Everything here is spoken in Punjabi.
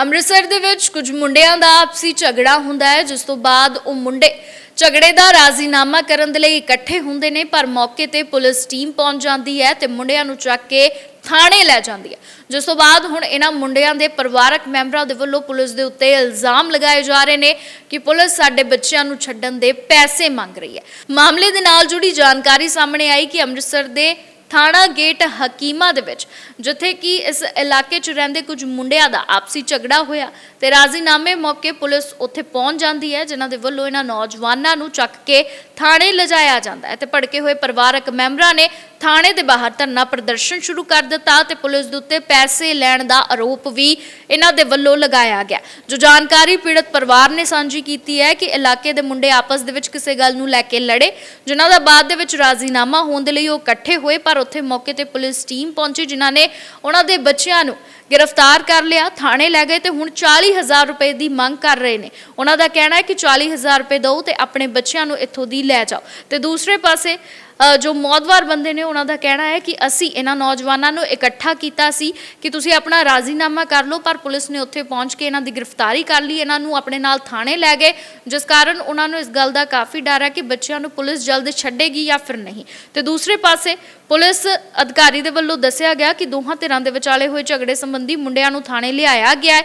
ਅੰਮ੍ਰਿਤਸਰ ਦੇ ਵਿੱਚ ਕੁਝ ਮੁੰਡਿਆਂ ਦਾ ਆਪਸੀ ਝਗੜਾ ਹੁੰਦਾ ਹੈ, ਜਿਸ ਤੋਂ ਬਾਅਦ ਉਹ ਮੁੰਡੇ ਝਗੜੇ ਦਾ ਰਾਜ਼ੀਨਾਮਾ ਕਰਨ ਦੇ ਲਈ ਇਕੱਠੇ ਹੁੰਦੇ ਨੇ, ਪਰ ਮੌਕੇ ਤੇ ਪੁਲਿਸ ਟੀਮ ਪਹੁੰਚ ਜਾਂਦੀ ਹੈ ਤੇ ਮੁੰਡਿਆਂ ਨੂੰ ਚੱਕ ਕੇ ਥਾਣੇ ਲੈ ਜਾਂਦੀ ਹੈ। ਜਿਸ ਤੋਂ ਬਾਅਦ ਹੁਣ ਇਹਨਾਂ ਮੁੰਡਿਆਂ ਦੇ ਪਰਿਵਾਰਕ ਮੈਂਬਰਾਂ ਦੇ ਵੱਲੋਂ ਪੁਲਿਸ ਦੇ ਉੱਤੇ ਇਲਜ਼ਾਮ ਲਗਾਏ ਜਾ ਰਹੇ ਨੇ ਕਿ ਪੁਲਿਸ ਸਾਡੇ ਬੱਚਿਆਂ ਨੂੰ ਛੱਡਣ ਦੇ ਪੈਸੇ ਮੰਗ ਰਹੀ ਹੈ। ਮਾਮਲੇ ਦੇ ਨਾਲ ਜੁੜੀ ਜਾਣਕਾਰੀ ਸਾਹਮਣੇ ਆਈ ਕਿ ਅੰਮ੍ਰਿਤਸਰ ਦੇ ਥਾਣਾ ਗੇਟ ਹਕੀਮਾ ਦੇ ਵਿੱਚ, ਜਿੱਥੇ ਕਿ ਇਸ ਇਲਾਕੇ 'ਚ ਰਹਿੰਦੇ ਕੁਝ ਮੁੰਡਿਆਂ ਦਾ ਆਪਸੀ ਝਗੜਾ ਹੋਇਆ ਤੇ ਰਾਜ਼ੀਨਾਮੇ ਮੌਕੇ ਪੁਲਿਸ ਉੱਥੇ ਪਹੁੰਚ ਜਾਂਦੀ ਹੈ, ਜਿਨ੍ਹਾਂ ਦੇ ਵੱਲੋਂ ਇਹਨਾਂ ਨੌਜਵਾਨਾਂ ਨੂੰ ਚੱਕ ਕੇ ਥਾਣੇ ਲਿਜਾਇਆ ਜਾਂਦਾ ਹੈ ਤੇ ਭੜਕੇ ਹੋਏ ਪਰਿਵਾਰਕ ਮੈਂਬਰਾਂ ਨੇ ਥਾਣੇ ਦੇ ਬਾਹਰ ਧਰਨਾ ਪ੍ਰਦਰਸ਼ਨ ਸ਼ੁਰੂ ਕਰ ਦਿੱਤਾ ਤੇ ਪੁਲਿਸ ਦੇ ਉੱਤੇ ਪੈਸੇ ਲੈਣ ਦਾ ਆਰੋਪ ਵੀ ਇਹਨਾਂ ਦੇ ਵੱਲੋਂ ਲਗਾਇਆ ਗਿਆ। ਜੋ ਜਾਣਕਾਰੀ ਪੀੜਤ ਪਰਿਵਾਰ ਨੇ ਸਾਂਝੀ ਕੀਤੀ ਹੈ ਕਿ ਇਲਾਕੇ ਦੇ ਮੁੰਡੇ ਆਪਸ ਦੇ ਵਿੱਚ ਕਿਸੇ ਗੱਲ ਨੂੰ ਲੈ ਕੇ ਲੜੇ, ਜਿਨ੍ਹਾਂ ਦਾ ਬਾਅਦ ਦੇ ਵਿੱਚ ਰਾਜ਼ੀਨਾਮਾ ਹੋਣ ਦੇ ਲਈ ਉਹ ਇਕੱਠੇ ਹੋਏ, ਪਰ ਉੱਥੇ ਮੌਕੇ ਤੇ ਪੁਲਿਸ ਟੀਮ ਪਹੁੰਚੀ, ਜਿਨ੍ਹਾਂ ਨੇ ਉਹਨਾਂ ਦੇ ਬੱਚਿਆਂ ਨੂੰ ਗ੍ਰਿਫਤਾਰ ਕਰ ਲਿਆ, ਥਾਣੇ ਲੈ ਗਏ ਤੇ ਹੁਣ 40000 ਰੁਪਏ ਦੀ ਮੰਗ ਕਰ ਰਹੇ ਨੇ। ਉਹਨਾਂ ਦਾ ਕਹਿਣਾ ਹੈ ਕਿ 40000 ਰੁਪਏ ਦਿਓ ਤੇ ਆਪਣੇ ਬੱਚਿਆਂ ਨੂੰ ਇੱਥੋਂ ਦੀ ਲੈ ਜਾਓ। ਤੇ ਦੂਸਰੇ ਪਾਸੇ ਜੋ ਮੌਦਵਾਰ ਬੰਦੇ ਨੇ, ਉਹਨਾਂ ਦਾ ਕਹਿਣਾ ਹੈ ਕਿ ਅਸੀਂ ਇਹਨਾਂ ਨੌਜਵਾਨਾਂ ਨੂੰ ਇਕੱਠਾ ਕੀਤਾ ਸੀ ਕਿ ਤੁਸੀਂ ਆਪਣਾ ਰਾਜ਼ੀਨਾਮਾ ਕਰ ਲਓ, ਪਰ ਪੁਲਿਸ ਨੇ ਉੱਥੇ ਪਹੁੰਚ ਕੇ ਇਹਨਾਂ ਦੀ ਗ੍ਰਿਫਤਾਰੀ ਕਰ ਲਈ, ਇਹਨਾਂ ਨੂੰ ਆਪਣੇ ਨਾਲ ਥਾਣੇ ਲੈ ਗਏ, ਜਿਸ ਕਾਰਨ ਉਹਨਾਂ ਨੂੰ ਇਸ ਗੱਲ ਦਾ ਕਾਫੀ ਡਰ ਹੈ ਕਿ ਬੱਚਿਆਂ ਨੂੰ ਪੁਲਿਸ ਜਲਦ ਛੱਡੇਗੀ ਜਾਂ ਫਿਰ ਨਹੀਂ। ਤੇ ਦੂਸਰੇ ਪਾਸੇ, ਪੁਲਿਸ ਅਧਿਕਾਰੀ ਦੇ ਵੱਲੋਂ ਦੱਸਿਆ ਗਿਆ ਕਿ ਦੋਹਾਂ ਧਿਰਾਂ ਦੇ ਵਿਚਾਲੇ ਹੋਏ ਝਗੜੇ ਸੰਬੰਧੀ ਮੁੰਡਿਆਂ ਨੂੰ ਥਾਣੇ ਲਿਆਇਆ ਗਿਆ ਹੈ।